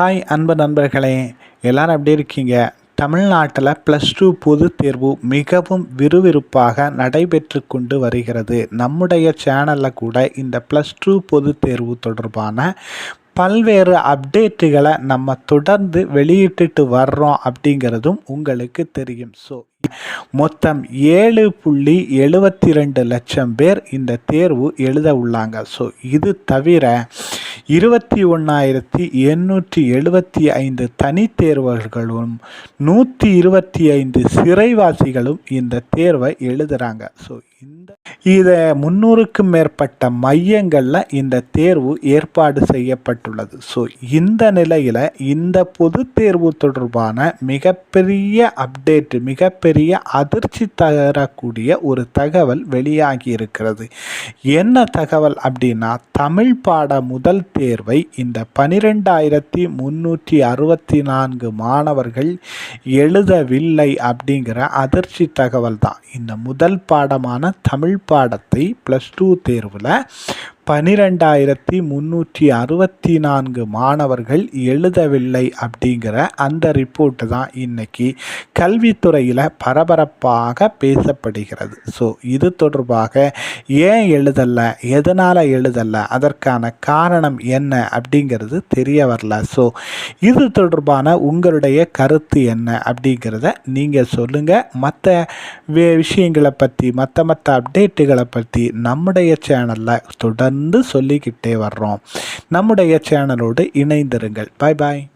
Hi அன்பு நண்பர்களே எல்லாரும் எப்படி இருக்கீங்க? தமிழ்நாட்டில் ப்ளஸ் டூ பொதுத் தேர்வு மிகவும் விறுவிறுப்பாக நடைபெற்று கொண்டு வருகிறது. நம்முடைய சேனலில் கூட இந்த ப்ளஸ் டூ பொதுத் தேர்வு தொடர்பான பல்வேறு அப்டேட்டுகளை நம்ம தொடர்ந்து வெளியிட்டுட்டு வர்றோம் அப்படிங்கிறதும் உங்களுக்கு தெரியும். ஸோ மொத்தம் ஏழு புள்ளி எழுபத்தி ரெண்டு லட்சம் பேர் இந்த தேர்வு எழுத உள்ளாங்க. ஸோ இது தவிர இருபத்தி ஒன்றாயிரத்தி எண்ணூற்றி எழுபத்தி ஐந்து தனித்தேர்வர்களும் நூற்றி இருபத்தி ஐந்து சிறைவாசிகளும் இந்த தேர்வை எழுதுகிறாங்க ஸோ இந்த இதை முன்னூறுக்கும் மேற்பட்ட மையங்களில் இந்த தேர்வு ஏற்பாடு செய்யப்பட்டுள்ளது. ஸோ இந்த நிலையில் இந்த பொது தேர்வு தொடர்பான மிகப்பெரிய அப்டேட் மிகப்பெரிய அதிர்ச்சி தரக்கூடிய ஒரு தகவல் வெளியாகி இருக்கிறது. என்ன தகவல் அப்படின்னா தமிழ் பாட முதல் தேர்வை இந்த பனிரெண்டாயிரத்தி முன்னூற்றி அறுபத்தி நான்கு மாணவர்கள் எழுதவில்லை அப்படிங்கிற அதிர்ச்சி தகவல் தான் இந்த முதல் பாடமான தமிழ் பாடத்தை ப்ளஸ் டூ தேர்வில் பனிரெண்டாயிரத்தி முந்நூற்றி அறுபத்தி நான்கு மாணவர்கள் எழுதவில்லை அப்படிங்கிற அந்த ரிப்போர்ட்டு தான் இன்னைக்கு கல்வித்துறையில் பரபரப்பாக பேசப்படுகிறது. ஸோ இது தொடர்பாக ஏன் எழுதலை எதனால் எழுதலை அதற்கான காரணம் என்ன அப்படிங்கிறது தெரிய வரல. ஸோ இது தொடர்பான உங்களுடைய கருத்து என்ன அப்படிங்கிறத நீங்கள் சொல்லுங்கள் மற்ற வே விஷயங்களை பற்றி மற்ற மற்ற அப்டேட்டுகளை பற்றி நம்முடைய சேனலில் தொடர்ந்து சொல்லிக்கிட்டே வர்றோம். நம்முடைய சேனலோடு இணைந்திருங்கள். பாய் பாய்